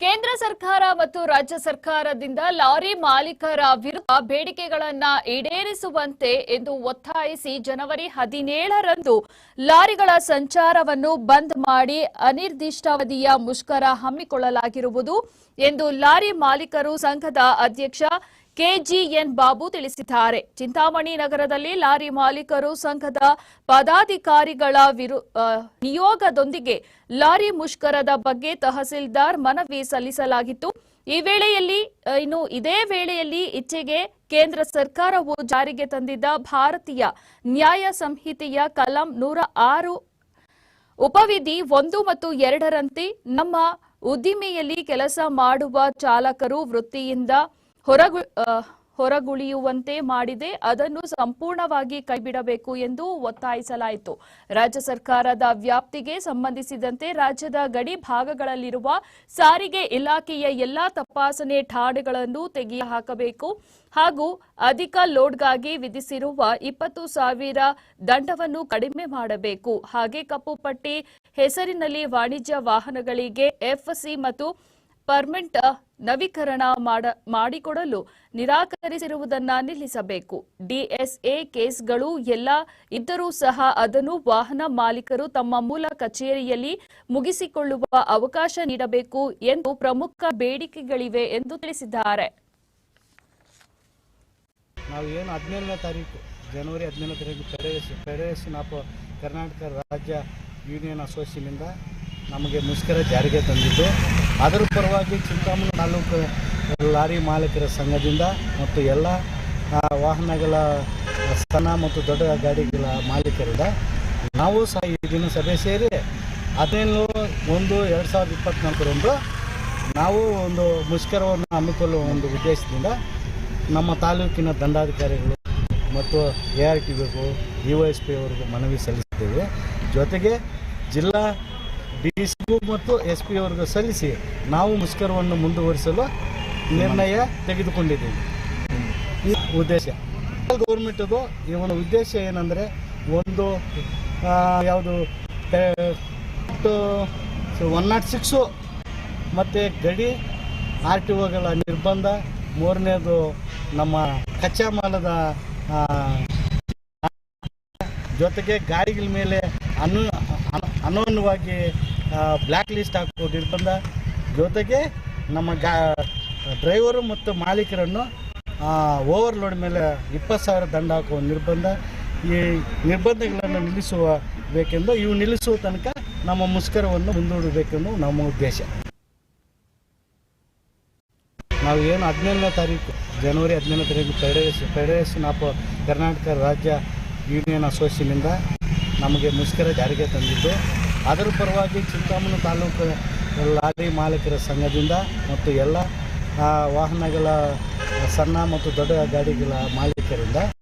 ಕೇಂದ್ರ ಸರ್ಕಾರ ಮತ್ತು ರಾಜ್ಯ ಸರ್ಕಾರದಿಂದ ಲಾರಿ ಮಾಲೀಕರ ವಿರುದ್ಧ ಬೇಡಿಕೆಗಳನ್ನ ಈಡೇರಿಸುವಂತೆ ಎಂದು ಒತ್ತಾಯಿಸಿ ಜನವರಿ ಹದಿನೇಳರಂದು ಲಾರಿಗಳ ಸಂಚಾರವನ್ನು ಬಂದ್ ಮಾಡಿ ಅನಿರ್ದಿಷ್ಟಾವಧಿಯ ಮುಷ್ಕರ ಹಮ್ಮಿಕೊಳ್ಳಲಾಗಿರುವುದು ಎಂದು ಲಾರಿ ಮಾಲೀಕರು ಸಂಘದ ಅಧ್ಯಕ್ಷ ಕೆಜಿಎನ್ ಬಾಬು ತಿಳಿಸಿದ್ದಾರೆ. ಚಿಂತಾಮಣಿ ನಗರದಲ್ಲಿ ಲಾರಿ ಮಾಲೀಕರು ಸಂಘದ ಪದಾಧಿಕಾರಿಗಳ ನಿಯೋಗದೊಂದಿಗೆ ಲಾರಿ ಮುಷ್ಕರದ ಬಗ್ಗೆ ತಹಸೀಲ್ದಾರ್ ಮನವಿ ಸಲ್ಲಿಸಲಾಗಿತ್ತು. ಈ ವೇಳೆಯಲ್ಲಿ ಇನ್ನು ಇದೇ ವೇಳೆಯಲ್ಲಿ ಇಚ್ಚೆಗೆ ಕೇಂದ್ರ ಸರ್ಕಾರವು ಜಾರಿಗೆ ತಂದಿದ್ದ ಭಾರತೀಯ ನ್ಯಾಯ ಸಂಹಿತೆಯ ಕಲಂ ನೂರ ಆರು ಉಪವಿಧಿ ಒಂದು ಮತ್ತು ಎರಡರಂತೆ ನಮ್ಮ ಉದ್ದಿಮೆಯಲ್ಲಿ ಕೆಲಸ ಮಾಡುವ ಚಾಲಕರು ವೃತ್ತಿಯಿಂದ ಹೊರಗು ಹೊರಗುಳಿಯುವಂತೆ ಮಾಡಿದೆ, ಅದನ್ನು ಸಂಪೂರ್ಣವಾಗಿ ಕೈಬಿಡಬೇಕು ಎಂದು ಒತ್ತಾಯಿಸಲಾಯಿತು. ರಾಜ್ಯ ಸರ್ಕಾರದ ವ್ಯಾಪ್ತಿಗೆ ಸಂಬಂಧಿಸಿದಂತೆ ರಾಜ್ಯದ ಗಡಿ ಭಾಗಗಳಲ್ಲಿರುವ ಸಾರಿಗೆ ಇಲಾಖೆಯ ಎಲ್ಲಾ ತಪಾಸಣೆ ಠಾಣೆಗಳನ್ನು ತೆಗೆಯಹಾಕಬೇಕು ಹಾಗೂ ಅಧಿಕ ಲೋಡ್ಗಾಗಿ ವಿಧಿಸಿರುವ ಇಪ್ಪತ್ತು ಸಾವಿರ ದಂಡವನ್ನು ಕಡಿಮೆ ಮಾಡಬೇಕು. ಹಾಗೆ ಕಪ್ಪು ಪಟ್ಟಿ ಹೆಸರಿನಲ್ಲಿ ವಾಣಿಜ್ಯ ವಾಹನಗಳಿಗೆ ಎಫ್ಸಿ ಮತ್ತು ಪರ್ಮಿಟ್ ನವೀಕರಣ ಮಾಡ, ಮಾಡಿಕೊಡಲು ನಿರಾಕರಿಸಿರುವುದನ್ನು ನಿಲ್ಲಿಸಬೇಕು. ಡಿಎಸ್ಎ ಕೇಸ್ಗಳು ಎಲ್ಲ ಇದ್ದರೂ ಸಹ ಅದನ್ನು ವಾಹನ ಮಾಲೀಕರು ತಮ್ಮ ಮೂಲ ಕಚೇರಿಯಲ್ಲಿ ಮುಗಿಸಿಕೊಳ್ಳುವ ಅವಕಾಶ ನೀಡಬೇಕು ಎಂದು ಪ್ರಮುಖ ಬೇಡಿಕೆಗಳಿವೆ ಎಂದು ತಿಳಿಸಿದ್ದಾರೆ. ನಾವು ಏನು ಹದಿನೇಳನೇ ಜನವರಿ ಹದಿನೇಳನೇ ತಾರೀಕು ಫೆಡರೇಷನ್ ಕರ್ನಾಟಕ ರಾಜ್ಯ ಯೂನಿಯನ್ ಅಸೋಸಿಯೇಷನಿಂದ ನಮಗೆ ಮುಷ್ಕರ ಜಾರಿಗೆ ತಂದಿದ್ದು. ಅದರ ಪರವಾಗಿ ಚಿಂತಾಮಣಿ ತಾಲೂಕು ಲಾರಿ ಮಾಲೀಕರ ಸಂಘದಿಂದ ಮತ್ತು ಎಲ್ಲ ವಾಹನಗಳ ಸಣ್ಣ ಮತ್ತು ದೊಡ್ಡ ಗಾಡಿಗಳ ಮಾಲೀಕರಿಂದ ನಾವು ಸಹ ಈ ದಿನ ಸಭೆ ಸೇರಿ ಹದಿನೇಳು ಒಂದು, ಎರಡು ಸಾವಿರದ ಇಪ್ಪತ್ತ್ನಾಲ್ಕರಂದು ನಾವು ಒಂದು ಮುಷ್ಕರವನ್ನು ಹಮ್ಮಿಕೊಳ್ಳುವ ಒಂದು ಉದ್ದೇಶದಿಂದ ನಮ್ಮ ತಾಲೂಕಿನ ದಂಡಾಧಿಕಾರಿಗಳು ಮತ್ತು ಎ ಆರ್ ಟಿ ಬಿಗೂ ಯು ಎಸ್ ಪಿ ಅವರಿಗೂ ಮನವಿ ಸಲ್ಲಿಸಿದ್ದೇವೆ. ಜೊತೆಗೆ ಜಿಲ್ಲಾ ಡಿ ಸಿಗೂ ಮತ್ತು ಎಸ್ ಪಿ ಅವರಿಗೂ ಸಲ್ಲಿಸಿ ನಾವು ಮುಷ್ಕರವನ್ನು ಮುಂದುವರಿಸಲು ನಿರ್ಣಯ ತೆಗೆದುಕೊಂಡಿದ್ದೀವಿ. ಈ ಉದ್ದೇಶ. ಗೌರ್ಮೆಂಟದು ಇವನ ಉದ್ದೇಶ ಏನಂದರೆ ಒಂದು ಯಾವುದು ಒನ್ ನಾಟ್ ಸಿಕ್ಸು ಮತ್ತು ಗಡಿ ಆರ್ ಟಿ ಒಗಳ ನಿರ್ಬಂಧ. ಮೂರನೇದು ನಮ್ಮ ಕಚ್ಚಾ ಮಾಲದ ಜೊತೆಗೆ ಗಾಡಿಗಳ ಮೇಲೆ ಅನು ಅನೋನ್ವಾಗಿ ಬ್ಲ್ಯಾಕ್ ಲಿಸ್ಟ್ ಹಾಕೋ ನಿರ್ಬಂಧ ಜೊತೆಗೆ ನಮ್ಮ ಗಾ ಡ್ರೈವರು ಮತ್ತು ಮಾಲೀಕರನ್ನು ಓವರ್ಲೋಡ್ ಮೇಲೆ ಇಪ್ಪತ್ತು ಸಾವಿರ ದಂಡ ಹಾಕುವ ನಿರ್ಬಂಧ, ಈ ನಿರ್ಬಂಧಗಳನ್ನು ನಿಲ್ಲಿಸುವ ಬೇಕೆಂದು, ಇವು ನಿಲ್ಲಿಸುವ ತನಕ ನಮ್ಮ ಮುಷ್ಕರವನ್ನು ಮುಂದೂಡಬೇಕೆಂದು ನಮ್ಮ ಉದ್ದೇಶ. ನಾವು ಏನು ಹದಿನೇಳನೇ ತಾರೀಕು, ಜನವರಿ ಹದಿನೇಳನೇ ತಾರೀಕು ಫೆಡರೇಷನ್ ಫೆಡರೇಷನ್ ಆಫ್ ಕರ್ನಾಟಕ ರಾಜ್ಯ ಯೂನಿಯನ್ ಅಸೋಸಿಯೇಷನಿಂದ ನಮಗೆ ಮುಷ್ಕರ ಜಾರಿಗೆ ತಂದಿದ್ದು. ಅದರ ಪರವಾಗಿ ಚಿಂತಾಮಣಿ ತಾಲೂಕು ಲಾರಿ ಮಾಲೀಕರ ಸಂಘದಿಂದ ಮತ್ತು ಎಲ್ಲ ವಾಹನಗಳ ಸಣ್ಣ ಮತ್ತು ದೊಡ್ಡ ಗಾಡಿಗಳ ಮಾಲೀಕರಿಂದ